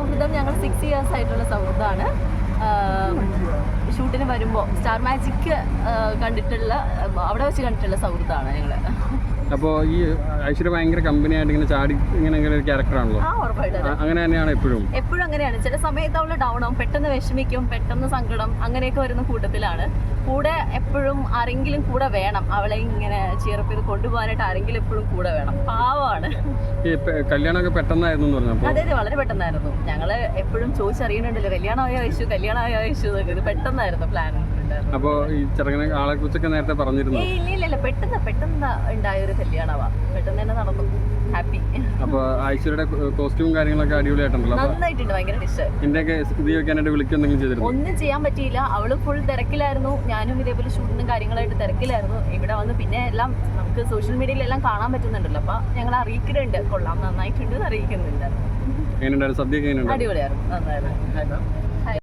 സൗഹൃദം ഞങ്ങൾ six years ആയിട്ടുള്ള സൗഹൃദമാണ്. ഷൂട്ടിന് വരുമ്പോൾ സ്റ്റാർ മാജിക് കണ്ടിട്ടുള്ള അവിടെ വെച്ച് കണ്ടിട്ടുള്ള സൗഹൃദമാണ് ഞങ്ങൾ അപ്പോൾ ഈ ഐശ്വര്യ ഭയങ്കര കമ്പനി ആയിട്ട് ഇങ്ങനെ ചാടി ഇങ്ങനെ ഒരു ക്യാരക്ടറാണല്ലോ അങ്ങനെ തന്നെയാണ് എപ്പോഴും. എപ്പോഴും അങ്ങനെയാണ്. ചില സമയത്ത് അവൾ ഡൗൺ ആവും. പെട്ടെന്ന് വിഷമിക്കും പെട്ടെന്ന് സങ്കടം അങ്ങനെയൊക്കെ വരുന്ന കൂട്ടത്തിലാണ്. കൂടെ എപ്പോഴും ആരെങ്കിലും കൂടെ വേണം. അവളെ ഇങ്ങനെ ചീറപ്പ് ചെയ്ത് കൊണ്ടുപോകാനായിട്ട് ആരെങ്കിലും എപ്പോഴും കൂടെ വേണം. പാവമാണ്. കല്യാണമൊക്കെ പെട്ടെന്നായിരുന്നു അതെ അതെ വളരെ പെട്ടെന്നായിരുന്നു. ഞങ്ങൾ എപ്പോഴും ചോദിച്ചറിയണുണ്ടല്ലോ കല്യാണമായോ ആവശ്യം കല്യാണമായോ എന്നൊക്കെ ഇത് പെട്ടെന്നായിരുന്നു പ്ലാൻ അപ്പോ ഈ ചെറുങ്ങനെ ആളെ കുറിച്ചൊക്കെ നേരത്തെ പറഞ്ഞിരുന്നു? ഇല്ല ഇല്ല പെട്ടെന്ന് പെട്ടെന്ന് ഉണ്ടായ ഒരു കല്യാണമാ പെട്ടെന്ന് തന്നെ നടന്നു. അപ്പോൾ ഐശ്വര്യയുടെ കോസ്റ്റ്യൂം കാര്യങ്ങളൊക്കെ അടിപൊളിയായിട്ടുണ്ടല്ലോ. അപ്പോൾ നന്നായിട്ടുണ്ട് ഭയങ്കര ഇത് ചോദിക്കാനായിട്ട് വിളിക്കുക എന്തെങ്കിലും ചെയ്തിരുന്നു? ഒന്നും ചെയ്യാൻ പറ്റിയില്ല. അവൾ ഫുൾ തിരക്കിലായിരുന്നു. ഞാനും ഇതേപോലെ ഷൂട്ടിനും കാര്യങ്ങളായിട്ട് തിരക്കിലായിരുന്നു. ഇവിടെ വന്ന് പിന്നെ എല്ലാം നമുക്ക് സോഷ്യൽ മീഡിയയിലെല്ലാം കാണാൻ പറ്റുന്നുണ്ടല്ലോ. അപ്പൊ ഞങ്ങൾ അറിയിക്കുന്നുണ്ട് കൊള്ളാം നന്നായിട്ടുണ്ട് അറിയിക്കുന്നുണ്ട്. എങ്ങനെയുണ്ടായിരുന്നു? സദ്യയൊക്കെ എങ്ങനെയുണ്ടായിരുന്നു? അടിപൊളിയായിരുന്നു. നന്നായിരുന്നു.